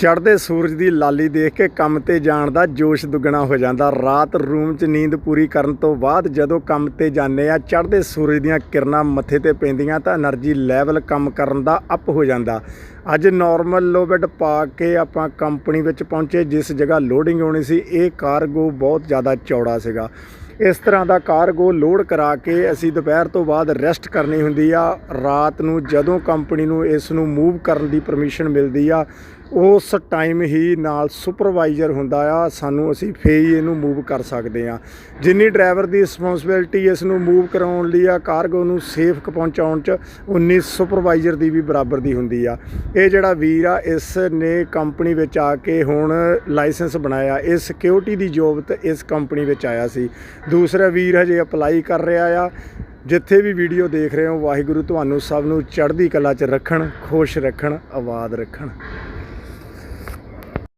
ਚੜ੍ਹਦੇ ਸੂਰਜ ਦੀ ਲਾਲੀ ਦੇਖ ਕੇ ਕੰਮ ਤੇ ਜਾਣ ਦਾ ਜੋਸ਼ ਦੁੱਗਣਾ ਹੋ ਜਾਂਦਾ। ਰਾਤ ਰੂਮ 'ਚ ਨੀਂਦ ਪੂਰੀ ਕਰਨ ਤੋਂ ਬਾਅਦ ਜਦੋਂ ਕੰਮ ਤੇ ਜਾਂਦੇ ਆ, ਚੜ੍ਹਦੇ ਸੂਰਜ ਦੀਆਂ ਕਿਰਨਾਂ ਮੱਥੇ ਤੇ ਪੈਂਦੀਆਂ ਤਾਂ એનર્ਜੀ ਲੈਵਲ ਕੰਮ ਕਰਨ ਦਾ ਅਪ ਹੋ ਜਾਂਦਾ। ਅੱਜ ਨਾਰਮਲ ਲੋਬੈਡ ਪਾ ਕੇ ਆਪਾਂ ਕੰਪਨੀ ਵਿੱਚ ਪਹੁੰਚੇ, ਜਿਸ ਜਗ੍ਹਾ ਲੋਡਿੰਗ ਹੋਣੀ ਸੀ, ਇਹ ਕਾਰਗੋ ਬਹੁਤ ਜ਼ਿਆਦਾ ਚੌੜਾ ਸੀਗਾ। ਇਸ ਤਰ੍ਹਾਂ ਦਾ ਕਾਰਗੋ ਲੋਡ ਕਰਾ ਕੇ ਅਸੀਂ ਦੁਪਹਿਰ ਤੋਂ ਬਾਅਦ ਰੈਸਟ ਕਰਨੀ ਹੁੰਦੀ ਆ। ਰਾਤ ਨੂੰ ਜਦੋਂ ਕੰਪਨੀ ਨੂੰ ਇਸ ਨੂੰ ਮੂਵ ਕਰਨ ਦੀ ਪਰਮਿਸ਼ਨ ਮਿਲਦੀ ਆ ਉਸ ਟਾਈਮ ਹੀ ਨਾਲ ਸੁਪਰਵਾਈਜ਼ਰ ਹੁੰਦਾ ਆ, ਸਾਨੂੰ ਅਸੀਂ ਫੇਰ ਹੀ ਇਹਨੂੰ ਮੂਵ ਕਰ ਸਕਦੇ ਆ ਜਿੰਨੀ ਡਰਾਈਵਰ ਦੀ ਰਿਸਪੌਂਸਿਬਿਲਟੀ ਇਸ ਨੂੰ ਮੂਵ ਕਰਾਉਣ ਲਈ ਆ ਕਾਰਗੋ ਨੂੰ ਸੇਫ ਪਹੁੰਚਾਉਣ ਚ, ਉਨੀ ਸੁਪਰਵਾਈਜ਼ਰ ਦੀ ਵੀ ਬਰਾਬਰ ਦੀ ਹੁੰਦੀ ਆ। ਇਹ ਜਿਹੜਾ ਵੀਰ ਆ ਇਸ ਨੇ ਕੰਪਨੀ ਵਿੱਚ ਆ ਕੇ ਹੁਣ ਲਾਇਸੈਂਸ ਬਣਾਇਆ। ਇਹ ਸਿਕਿਉਰਿਟੀ ਦੀ ਜੋਬ ਤੇ ਇਸ ਕੰਪਨੀ ਵਿੱਚ ਆਇਆ ਸੀ। ਦੂਸਰਾ ਵੀਰ ਹਜੇ ਅਪਲਾਈ ਕਰ ਰਿਹਾ ਆ। ਜਿੱਥੇ ਵੀ ਵੀਡੀਓ ਦੇਖ ਰਹੇ ਹੋ, ਵਾਹਿਗੁਰੂ ਤੁਹਾਨੂੰ ਸਭ ਨੂੰ ਚੜ੍ਹਦੀ ਕਲਾ 'ਚ ਰੱਖਣ, ਖੁਸ਼ ਰੱਖਣ, ਆਬਾਦ ਰੱਖਣ।